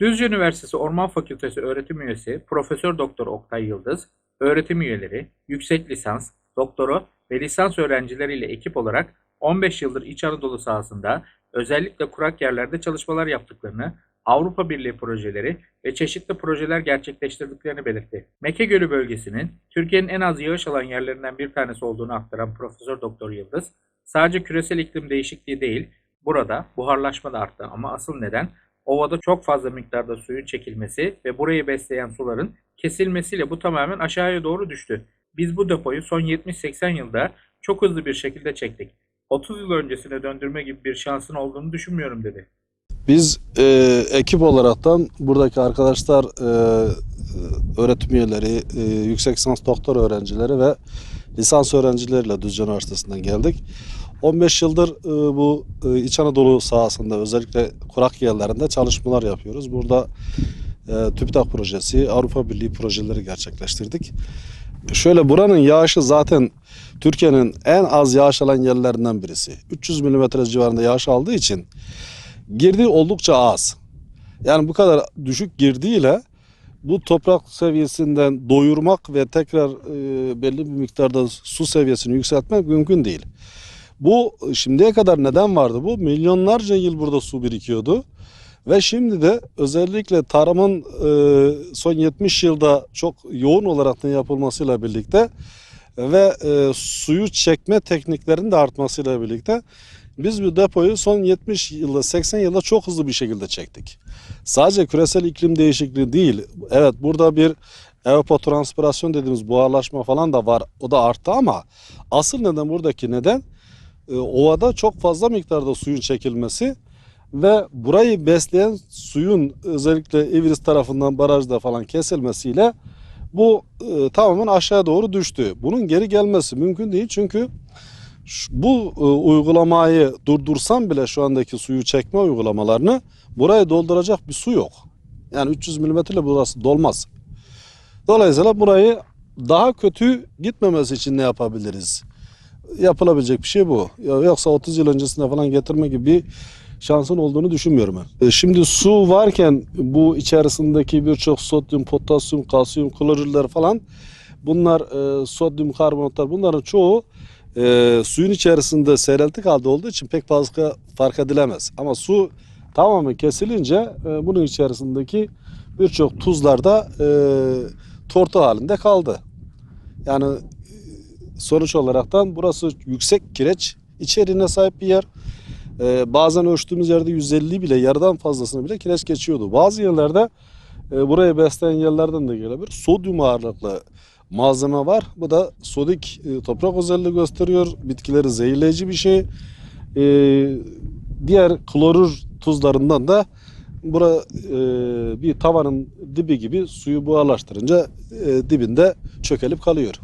Düzce Üniversitesi Orman Fakültesi öğretim üyesi Profesör Doktor Oktay Yıldız, öğretim üyeleri, yüksek lisans, doktora ve lisans öğrencileriyle ekip olarak 15 yıldır İç Anadolu sahasında özellikle kurak yerlerde çalışmalar yaptıklarını, Avrupa Birliği projeleri ve çeşitli projeler gerçekleştirdiklerini belirtti. Meke Gölü bölgesinin Türkiye'nin en az yağış alan yerlerinden bir tanesi olduğunu aktaran Profesör Doktor Yıldız, sadece küresel iklim değişikliği değil, burada buharlaşma da arttı ama asıl neden ovada çok fazla miktarda suyun çekilmesi ve burayı besleyen suların kesilmesiyle bu tamamen aşağıya doğru düştü. Biz bu depoyu son 70-80 yılda çok hızlı bir şekilde çektik. 30 yıl öncesine döndürme gibi bir şansın olduğunu düşünmüyorum dedi. Biz e, ekip olaraktan buradaki arkadaşlar e, öğretim üyeleri, e, yüksek lisans doktor öğrencileri ve lisans öğrencileriyle Düzce Üniversitesi'nden geldik. 15 yıldır e, bu e, İç Anadolu sahasında özellikle kurak yerlerinde çalışmalar yapıyoruz. Burada e, TÜBİTAK projesi, Avrupa Birliği projeleri gerçekleştirdik. Şöyle buranın yağışı zaten Türkiye'nin en az yağış alan yerlerinden birisi. 300 mm civarında yağış aldığı için girdi oldukça az. Yani bu kadar düşük girdiğiyle bu toprak seviyesinden doyurmak ve tekrar belli bir miktarda su seviyesini yükseltmek mümkün değil. Bu şimdiye kadar neden vardı bu? Milyonlarca yıl burada su birikiyordu. Ve şimdi de özellikle tarımın e, son 70 yılda çok yoğun olarak yapılmasıyla birlikte ve e, suyu çekme tekniklerinin de artmasıyla birlikte biz bu depoyu son 70 yılda 80 yılda çok hızlı bir şekilde çektik. Sadece küresel iklim değişikliği değil. Evet burada bir evapotranspirasyon dediğimiz buharlaşma falan da var. O da arttı ama asıl neden buradaki neden e, ovada çok fazla miktarda suyun çekilmesi ve burayı besleyen suyun özellikle İvris tarafından barajda falan kesilmesiyle bu e, tamamen aşağı doğru düştü. Bunun geri gelmesi mümkün değil çünkü bu e, uygulamayı durdursam bile şu andaki suyu çekme uygulamalarını burayı dolduracak bir su yok. Yani 300 milimetre burası dolmaz. Dolayısıyla burayı daha kötü gitmemesi için ne yapabiliriz? Yapılabilecek bir şey bu. Yoksa 30 yıl öncesinde falan getirme gibi bir şansın olduğunu düşünmüyorum ben. E, Şimdi su varken bu içerisindeki birçok sodyum, potasyum, kalsiyum, klorürler falan bunlar e, sodyum karbonatlar bunların çoğu e, suyun içerisinde seyreltik halde olduğu için pek fazla fark edilemez. Ama su tamamen kesilince e, bunun içerisindeki birçok tuzlar da e, tortu halinde kaldı. Yani sonuç olaraktan burası yüksek kireç içeriğine sahip bir yer. Ee, bazen ölçtüğümüz yerde 150 bile yarıdan fazlasını bile kireç geçiyordu. Bazı yerlerde e, buraya besleyen yerlerden de gelebilir. Sodyum ağırlıklı malzeme var. Bu da sodik e, toprak özelliği gösteriyor. Bitkileri zehirleyici bir şey. E, diğer klorür tuzlarından da bura e, bir tavanın dibi gibi suyu buharlaştırınca e, dibinde çökelip kalıyor.